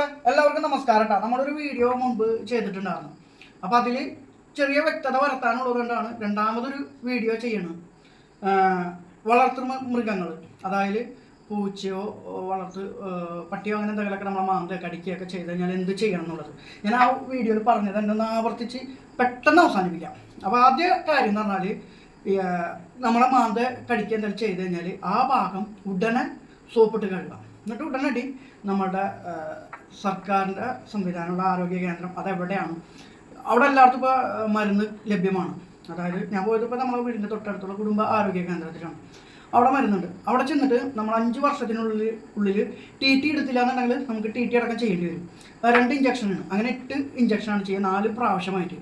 സുഹൃത്തുക്കളെ എല്ലാവർക്കും നമസ്കാരം കേട്ടോ നമ്മളൊരു വീഡിയോ മുമ്പ് ചെയ്തിട്ടുണ്ടായിരുന്നു. അപ്പോൾ അതിൽ ചെറിയ വ്യക്തത വരുത്താനുള്ളതുകൊണ്ടാണ് രണ്ടാമതൊരു വീഡിയോ ചെയ്യണം വളർത്തു മൃഗങ്ങൾ അതായത് പൂച്ചയോ വളർത്ത് പട്ടിയോ അങ്ങനെ എന്തെങ്കിലുമൊക്കെ നമ്മളെ മാന്ത കടിക്കുകയൊക്കെ ചെയ്ത് കഴിഞ്ഞാൽ എന്ത് ചെയ്യണം എന്നുള്ളത്. ഞാൻ ആ വീഡിയോയിൽ പറഞ്ഞത് എന്റെ ഒന്ന് ആവർത്തിച്ച് പെട്ടെന്ന് അവസാനിപ്പിക്കാം. അപ്പോൾ ആദ്യ കാര്യം എന്ന് പറഞ്ഞാൽ നമ്മളെ മാന്ത കടിക്കുക എന്തെങ്കിലും ചെയ്ത് കഴിഞ്ഞാൽ ആ ഭാഗം ഉടനെ സോപ്പിട്ട് കഴുകാം. എന്നിട്ട് ഉടനടി നമ്മുടെ സർക്കാരിന്റെ സംവിധാനമുള്ള ആരോഗ്യ കേന്ദ്രം അതെവിടെയാണ്? അവിടെ എല്ലായിടത്തും ഇപ്പോൾ മരുന്ന് ലഭ്യമാണ്. അതായത് ഞാൻ പോയത് ഇപ്പോൾ നമ്മളെ വീടിന്റെ തൊട്ടടുത്തുള്ള കുടുംബ ആരോഗ്യ കേന്ദ്രത്തിലാണ്. അവിടെ മരുന്നുണ്ട്. അവിടെ ചെന്നിട്ട് നമ്മൾ അഞ്ച് വർഷത്തിനുള്ളിൽ ഉള്ളിൽ ടി ടി എടുത്തില്ല എന്നുണ്ടെങ്കിൽ നമുക്ക് ടി ടി അടക്കം ചെയ്യേണ്ടി വരും. രണ്ട് ഇഞ്ചക്ഷനാണ് അങ്ങനെ എട്ട് ഇഞ്ചക്ഷനാണ് ചെയ്യുക. നാല് പ്രാവശ്യമായിട്ട്.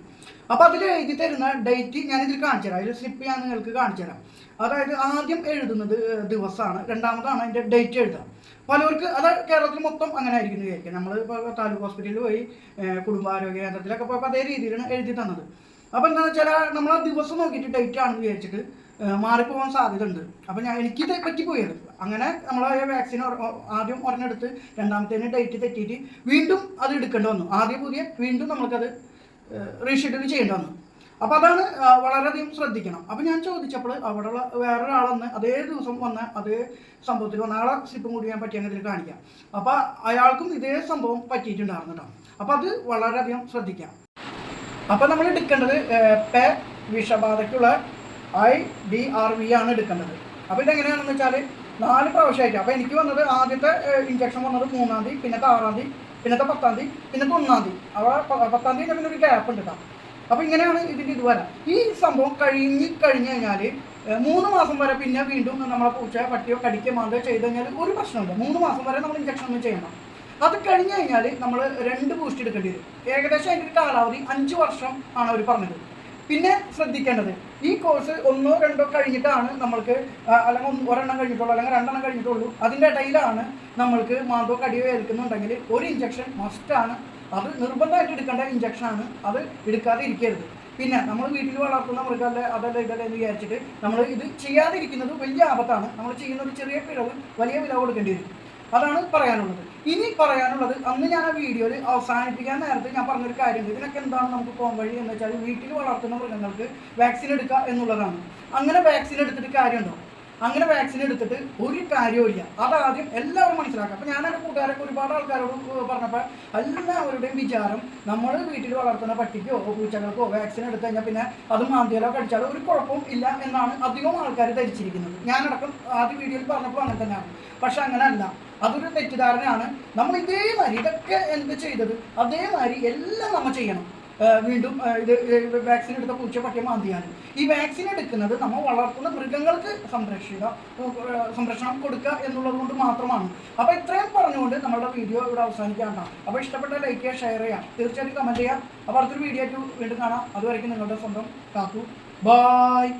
അപ്പോൾ അതിൽ എഴുതി തരുന്ന ഡേറ്റ് ഞാൻ ഇതിൽ കാണിച്ചു തരാം അതിൽ സ്ലിപ്പ് ഞാൻ നിങ്ങൾക്ക് കാണിച്ചു തരാം അതായത് ആദ്യം എഴുതുന്നത് ദിവസമാണ് രണ്ടാമതാണ് അതിന്റെ ഡേറ്റ് എഴുതുക പലവർക്ക് അത് കേരളത്തിൽ മൊത്തം അങ്ങനെ ആയിരിക്കും വിചാരിക്കുക. നമ്മൾ ഇപ്പോൾ താലൂക്ക് ഹോസ്പിറ്റലിൽ പോയി കുടുംബാരോഗ്യ കേന്ദ്രത്തിലൊക്കെ പോയപ്പോൾ അതേ രീതിയിലാണ് എഴുതി തന്നത്. അപ്പോൾ എന്താണെന്ന് വെച്ചാൽ നമ്മൾ ആ ദിവസം നോക്കിയിട്ട് ഡേറ്റ് ആണെന്ന് വിചാരിച്ചിട്ട് മാറിപ്പോകാൻ സാധ്യത ഉണ്ട് അപ്പോൾ ഞാൻ എനിക്കിത് പറ്റിപ്പോയത് അങ്ങനെ നമ്മൾ ആ വാക്സിൻ ആദ്യം ഒരെണ്ണെടുത്ത് രണ്ടാമത്തേന് ഡേറ്റ് തെറ്റിയിട്ട് വീണ്ടും അത് എടുക്കേണ്ടി വന്നു. ആദ്യം പുതിയ വീണ്ടും നമുക്കത് റീഷെഡ്യൂൾ ചെയ്യേണ്ടി വന്നു അപ്പോൾ അതാണ് വളരെയധികം ശ്രദ്ധിക്കണം. അപ്പോൾ ഞാൻ ചോദിച്ചപ്പോൾ അവിടെയുള്ള വേറൊരാളെന്ന് അതേ ദിവസം വന്ന അതേ സംഭവത്തിൽ വന്ന ആളെ സ്ലിപ്പും കൂടി ഞാൻ പറ്റിയ ഇതിൽ കാണിക്കാം. അപ്പോൾ അയാൾക്കും ഇതേ സംഭവം പറ്റിയിട്ടുണ്ടായിരുന്നു കേട്ടോ. അപ്പോൾ അത് വളരെയധികം ശ്രദ്ധിക്കാം. അപ്പോൾ നമ്മൾ എടുക്കേണ്ടത് പെ വിഷബാധയ്ക്കുള്ള ഐ ഡി ആർ വി ആണ് എടുക്കേണ്ടത്. അപ്പോൾ ഇതെങ്ങനെയാണെന്ന് വെച്ചാൽ നാല് പ്രാവശ്യമായിട്ട്. അപ്പോൾ എനിക്ക് വന്നത് ആദ്യത്തെ ഇഞ്ചക്ഷൻ വന്നത് മൂന്നാം തീയതി പിന്നത്തെ ആറാം തീയതി പിന്നത്തെ പത്താം തീയതി പിന്നത്തെ ഒന്നാം തീയതി. അവിടെ പത്താം തീയതി പിന്നെ ഒരു ഗ്യാപ്പ് ഉണ്ട് കേട്ടോ അപ്പോൾ ഇങ്ങനെയാണ് ഇതിന്റെ ഇത് വരാം. ഈ സംഭവം കഴിഞ്ഞ് കഴിഞ്ഞ് കഴിഞ്ഞാൽ മൂന്ന് മാസം വരെ പിന്നെ വീണ്ടും നമ്മളെ പൂച്ച പട്ടിയോ കടിക്കോ മാന്തോ ചെയ്ത് കഴിഞ്ഞാൽ ഒരു പ്രശ്നമില്ല മൂന്ന് മാസം വരെ നമ്മൾ ഇഞ്ചക്ഷൻ ഒന്നും ചെയ്യണം അത് കഴിഞ്ഞ് കഴിഞ്ഞാൽ നമ്മൾ രണ്ട് ബൂസ്റ്റ് എടുക്കേണ്ടി വരും. ഏകദേശം അതിന്റെ കാലാവധി അഞ്ച് വർഷം ആണ് അവർ പറഞ്ഞത്. പിന്നെ ശ്രദ്ധിക്കേണ്ടത് ഈ കോഴ്സ് ഒന്നോ രണ്ടോ കഴിഞ്ഞിട്ടാണ് നമ്മൾക്ക് അല്ലെങ്കിൽ ഒരെണ്ണം കഴിഞ്ഞിട്ടുള്ളൂ അല്ലെങ്കിൽ രണ്ടെണ്ണം കഴിഞ്ഞിട്ടുള്ളൂ അതിന്റെ ഇടയിലാണ് നമ്മൾക്ക് മാന്തോ കടിയോ ഏൽക്കുന്നുണ്ടെങ്കിൽ ഒരു ഇഞ്ചക്ഷൻ മസ്റ്റാണ് അത് നിർബന്ധമായിട്ട് എടുക്കേണ്ട ഇഞ്ചക്ഷനാണ് അത് എടുക്കാതെ ഇരിക്കരുത്. പിന്നെ നമ്മൾ വീട്ടിൽ വളർത്തുന്ന മൃഗമല്ലേ അതല്ല ഇതല്ല എന്ന് വിചാരിച്ചിട്ട് നമ്മൾ ഇത് ചെയ്യാതിരിക്കുന്നത് വലിയ ആപത്താണ്. നമ്മൾ ചെയ്യുന്ന ഒരു ചെറിയ പിഴവ് വലിയ വില കൊടുക്കേണ്ടി വരും. അതാണ് പറയാനുള്ളത്. ഇനി പറയാനുള്ളത് അന്ന് ഞാൻ ആ വീഡിയോയിൽ അവസാനിപ്പിക്കാൻ നേരത്തെ ഞാൻ പറഞ്ഞൊരു കാര്യം. ഇതിനൊക്കെ എന്താണ് നമുക്ക് പോകാൻ വഴി എന്ന് വെച്ചാൽ വീട്ടിൽ വളർത്തുന്ന മൃഗങ്ങൾക്ക് വാക്സിൻ എടുക്കുക എന്നുള്ളതാണ്. അങ്ങനെ വാക്സിൻ എടുത്തിട്ട് കാര്യമുണ്ടോ? അങ്ങനെ വാക്സിൻ എടുത്തിട്ട് ഒരു കാര്യവുമില്ല അതാദ്യം എല്ലാവരും മനസ്സിലാക്കുക ഞാൻ എന്റെ കൂട്ടുകാരൊക്കെ ഒരുപാട് ആൾക്കാരോട് പറഞ്ഞപ്പോൾ എല്ലാവരുടെയും വിചാരം നമ്മൾ വീട്ടിൽ വളർത്തുന്ന പട്ടിക്കോ പൂച്ചകൾക്കോ വാക്സിൻ എടുത്തു കഴിഞ്ഞാൽ പിന്നെ അത് മാന്തിയാലോ കടിച്ചാലോ ഒരു കുഴപ്പവും ഇല്ല എന്നാണ് അധികം ആൾക്കാർ ധരിച്ചിരിക്കുന്നത്. ഞാനടക്കം ആദ്യ വീഡിയോയിൽ പറഞ്ഞപ്പോൾ അങ്ങനെ തന്നെയാണ്. പക്ഷെ അങ്ങനെയല്ല അതൊരു തെറ്റിദ്ധാരണയാണ്. നമ്മൾ ഇതേമാതിരി ഇതൊക്കെ എന്ത് ചെയ്തത്? അതേമാതിരി എല്ലാം നമ്മൾ ചെയ്യണം. വീണ്ടും ഇത് വാക്സിൻ എടുത്ത പൂച്ച പട്ടിയെ ഈ വാക്സിൻ എടുക്കുന്നത് നമ്മൾ വളർത്തുന്ന മൃഗങ്ങൾക്ക് സംരക്ഷിക്കുക സംരക്ഷണം കൊടുക്കുക എന്നുള്ളത് കൊണ്ട് മാത്രമാണ്. അപ്പോൾ ഇത്രയും പറഞ്ഞുകൊണ്ട് നമ്മുടെ വീഡിയോ ഇവിടെ അവസാനിക്കാണ്ട അപ്പോൾ ഇഷ്ടപ്പെട്ട ലൈക്ക് ചെയ്യുക ഷെയർ ചെയ്യുക. തീർച്ചയായിട്ടും കമന്റ് ചെയ്യുക. അപ്പോൾ അടുത്തൊരു വീഡിയോ ആയിട്ട് വീണ്ടും കാണാം. അതുവരേക്കും നിങ്ങളുടെ സ്വന്തം കാത്തു ബായ്